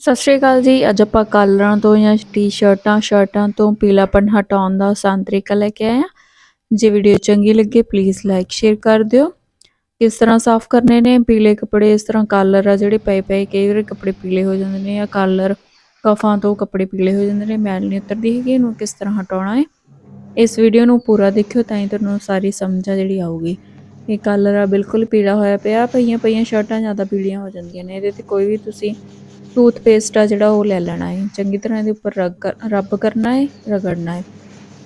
ਸਤਿ ਸ਼੍ਰੀ ਅਕਾਲ ਜੀ। ਅੱਜ ਆਪਾਂ ਕਾਲਰਾਂ ਤੋਂ ਜਾਂ ਟੀ-ਸ਼ਰਟਾਂ, ਸ਼ਰਟਾਂ ਤੋਂ ਪੀਲਾਪਨ ਹਟਾਉਣ ਦਾ ਆਸਾਨ ਤਰੀਕਾ ਲੈ ਕੇ ਆਏ ਹਾਂ। ਜੇ ਵੀਡੀਓ ਚੰਗੀ ਲੱਗੇ ਪਲੀਜ਼ ਲਾਈਕ ਸ਼ੇਅਰ ਕਰ ਦਿਓ। ਕਿਸ ਤਰ੍ਹਾਂ ਸਾਫ਼ ਕਰਨੇ ਨੇ? ਪੀਲੇ ਕੱਪੜੇ ਇਸ ਤਰ੍ਹਾਂ ਕਾਲਰ ਆ ਜਿਹੜੇ ਪਏ ਪਏ, ਕਈ ਵਾਰ ਕੱਪੜੇ ਪੀਲੇ ਹੋ ਜਾਂਦੇ ਨੇ ਜਾਂ ਕਾਲਰ ਕਫਾਂ ਤੋਂ ਕੱਪੜੇ ਪੀਲੇ ਹੋ ਜਾਂਦੇ ਨੇ, ਮੈਲ ਨਹੀਂ ਉਤਰਦੀ ਹੈਗੀ, ਇਹਨੂੰ ਕਿਸ ਤਰ੍ਹਾਂ ਹਟਾਉਣਾ ਹੈ? ਇਸ ਵੀਡੀਓ ਨੂੰ ਪੂਰਾ ਦੇਖਿਓ ਤਾਂ ਹੀ ਤੁਹਾਨੂੰ ਸਾਰੀ ਸਮਝ ਆ ਜਿਹੜੀ ਆਊਗੀ। ਇਹ ਕਾਲਰ ਆ ਬਿਲਕੁਲ ਪੀਲਾ ਹੋਇਆ ਪਿਆ, ਪਈਆਂ ਪਈਆਂ ਸ਼ਰਟਾਂ ਜ਼ਿਆਦਾ ਪੀਲੀਆਂ ਹੋ ਜਾਂਦੀਆਂ ਨੇ, ਇਹਦੇ ਤੇ ਕੋਈ ਵੀ ਤੁਸੀਂ ਟੂਥਪੇਸਟ ਆ ਜਿਹੜਾ ਉਹ ਲੈ ਲੈਣਾ ਹੈ ਚੰਗੀ ਤਰ੍ਹਾਂ ਇਹਦੇ ਉੱਪਰ ਰਗ ਕਰ- ਰੱਬ ਕਰਨਾ ਹੈ ਰਗੜਨਾ ਹੈ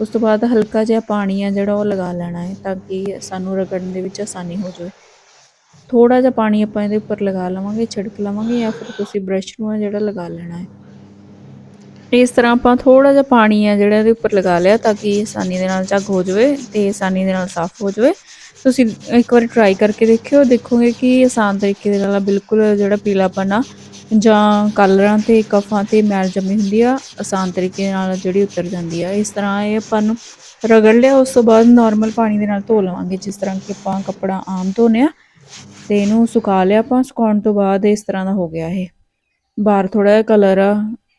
ਉਸ ਤੋਂ ਬਾਅਦ ਹਲਕਾ ਜਿਹਾ ਪਾਣੀ ਆ ਜਿਹੜਾ ਉਹ ਲਗਾ ਲੈਣਾ ਹੈ ਤਾਂ ਕਿ ਸਾਨੂੰ ਰਗੜਨ ਦੇ ਵਿੱਚ ਆਸਾਨੀ ਹੋ ਜਾਵੇ। ਥੋੜਾ ਜਿਹਾ ਪਾਣੀ ਆਪਾਂ ਇਹਦੇ ਉੱਪਰ ਲਗਾ ਲਵਾਂਗੇ, ਛਿੜਕ ਲਵਾਂਗੇ ਜਾਂ ਫਿਰ ਤੁਸੀਂ ਬ੍ਰਸ਼ ਨੂੰ ਆ ਜਿਹੜਾ ਲਗਾ ਲੈਣਾ ਹੈ ਇਸ ਤਰ੍ਹਾਂ ਆਪਾਂ ਥੋੜਾ ਜਿਹਾ ਪਾਣੀ ਆ ਜਿਹੜਾ ਇਹਦੇ ਉੱਪਰ ਲਗਾ ਲਿਆ ਤਾਂ ਕਿ ਆਸਾਨੀ ਦੇ ਨਾਲ ਝੱਗ ਹੋ ਜਾਵੇ ਤੇ ਆਸਾਨੀ ਦੇ ਨਾਲ ਸਾਫ਼ ਹੋ ਜਾਵੇ। ਤੁਸੀਂ ਇੱਕ ਵਾਰ ਟਰਾਈ ਕਰਕੇ ਦੇਖਿਓ, ਦੇਖੋਗੇ ਕਿ ਆਸਾਨ ਤਰੀਕੇ ਦੇ ਨਾਲ ਬਿਲਕੁਲ ਜਿਹੜਾ ਪੀਲਾਪਨ ਆ ਜਾਂ ਕਾਲਰਾਂ ਤੇ ਕਫਾਂ ਤੇ ਮੈਲ ਜੰਮੀ ਹੁੰਦੀ ਆ, ਆਸਾਨ ਤਰੀਕੇ ਨਾਲ ਜਿਹੜੀ ਉਤਰ ਜਾਂਦੀ ਆ। ਇਸ ਤਰ੍ਹਾਂ ਇਹ ਆਪਾਂ ਨੂੰ ਰਗੜ ਲਿਆ, ਉਸ ਤੋਂ ਬਾਅਦ ਨਾਰਮਲ ਪਾਣੀ ਦੇ ਨਾਲ ਧੋ ਲਵਾਂਗੇ। ਜਿਸ ਤਰ੍ਹਾਂ ਕਿ ਆਪਾਂ ਕੱਪੜਾ ਆਮ ਧੋਨੇ ਆ, ਤੇ ਇਹਨੂੰ ਸੁਕਾ ਲਿਆ ਆਪਾਂ, ਸੁਕਾਉਣ ਤੋਂ ਬਾਅਦ ਇਸ ਤਰ੍ਹਾਂ ਦਾ ਹੋ ਗਿਆ ਇਹ। ਬਾਹਰ ਥੋੜਾ ਜਿਹਾ ਕਲਰ ਆ,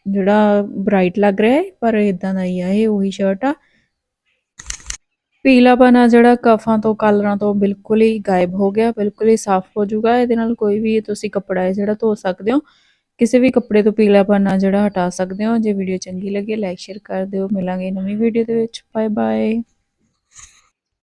ਜਿਹੜਾ ਬ੍ਰਾਈਟ ਲੱਗ ਰਿਹਾ ਹੈ ਪਰ ਇਦਾਂ ਦਾ ਹੀ ਆ, ਇਹ ਉਹੀ ਸ਼ਰਟ ਆ। ਪੀਲਾਪਨ ਆ ਜਿਹੜਾ, ਕਫਾਂ ਤੋਂ, ਕਲਰਾਂ ਤੋਂ ਬਿਲਕੁਲ ਹੀ ਗਾਇਬ ਹੋ ਗਿਆ, ਬਿਲਕੁਲ ਹੀ ਸਾਫ਼ ਹੋ ਜਾਊਗਾ ਇਹਦੇ ਨਾਲ ਕੋਈ ਵੀ ਤੁਸੀਂ ਕੱਪੜਾ ਹੈ ਜਿਹੜਾ ਧੋ ਸਕਦੇ ਹੋ ਕਿਸੇ ਵੀ ਕੱਪੜੇ ਤੋਂ ਪੀਲਾਪਨ ਆ ਜਿਹੜਾ ਹਟਾ ਸਕਦੇ ਹੋ। ਜੇ ਵੀਡੀਓ ਚੰਗੀ ਲੱਗੇ ਲਾਈਕ ਸ਼ੇਅਰ ਕਰ ਦਿਓ। ਮਿਲਾਂਗੇ ਨਵੀਂ ਵੀਡੀਓ ਦੇ ਵਿੱਚ। Bye bye